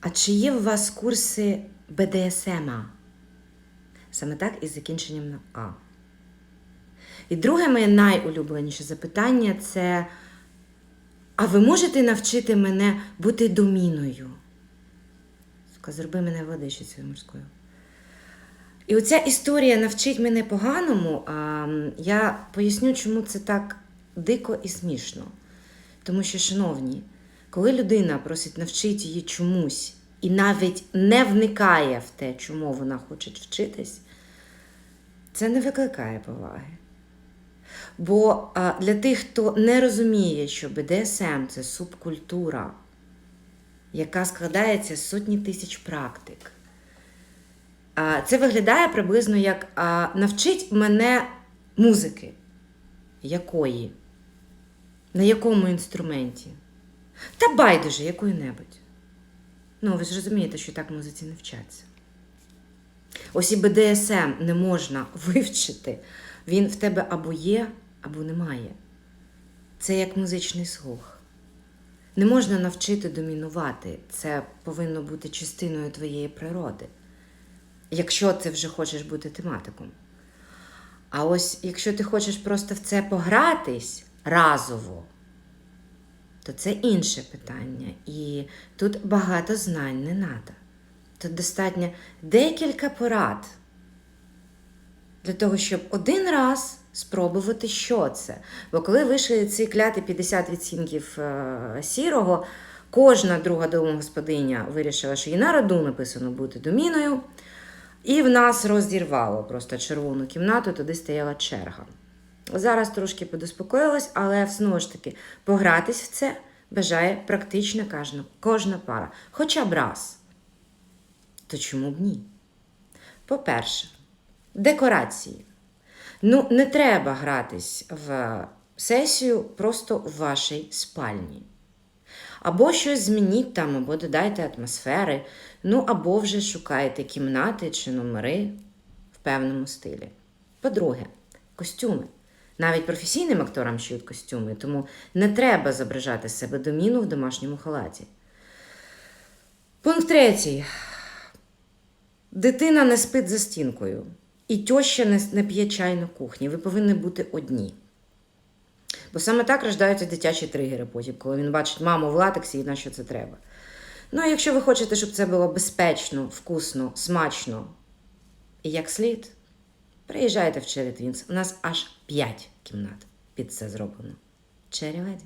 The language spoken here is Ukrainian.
А чи є у вас курси БДСМа? Саме так із закінченням на А. І друге моє найулюбленіше запитання це: а ви можете навчити мене бути доміною? Сука, зроби мене водичицею морською. І оця історія навчить мене поганому. А, я поясню, чому це так дико і смішно. Тому що, шановні, коли людина просить навчити її чомусь і навіть не вникає в те, чому вона хоче вчитись, це не викликає поваги. Бо для тих, хто не розуміє, що БДСМ це субкультура, яка складається з сотні тисяч практик. Це виглядає приблизно як навчить мене музики. Якої? На якому інструменті? Та байдуже, якої-небудь. Ну, ви ж розумієте, що так музиці не вчаться. Ось і БДСМ не можна вивчити. Він в тебе або є, або немає. Це як музичний слух. Не можна навчити домінувати. Це повинно бути частиною твоєї природи. Якщо ти вже хочеш бути тематиком. А ось якщо ти хочеш просто в це погратись разово, то це інше питання. І тут багато знань не треба. Тут достатньо декілька порад для того, щоб один раз спробувати, що це. Бо коли вийшли ці кляті 50 відцінків е, сірого, кожна друга домогосподиня вирішила, що і на роду написано бути доміною. І в нас розірвало просто червону кімнату, туди стояла черга. Зараз трошки подуспокоїлась, але знову ж таки, погратись в це бажає практично кожна, кожна пара. Хоча б раз. То чому б ні? По-перше, декорації. Ну, не треба гратись в сесію просто в вашій спальні. Або щось змініть там, або додайте атмосфери, ну або вже шукайте кімнати чи номери в певному стилі. По-друге, костюми. Навіть професійним акторам шиють костюми, тому не треба зображати себе доміну в домашньому халаті. Пункт третій. Дитина не спить за стінкою, і тьоща не, п'є чай на кухні. Ви повинні бути одні. Бо саме так рождаються дитячі тригери потім, коли він бачить маму в латексі і на що це треба. Ну, а якщо ви хочете, щоб це було безпечно, вкусно, смачно і як слід, приїжджайте в Черетвінс. У нас аж 5 кімнат під це зроблено. Lady.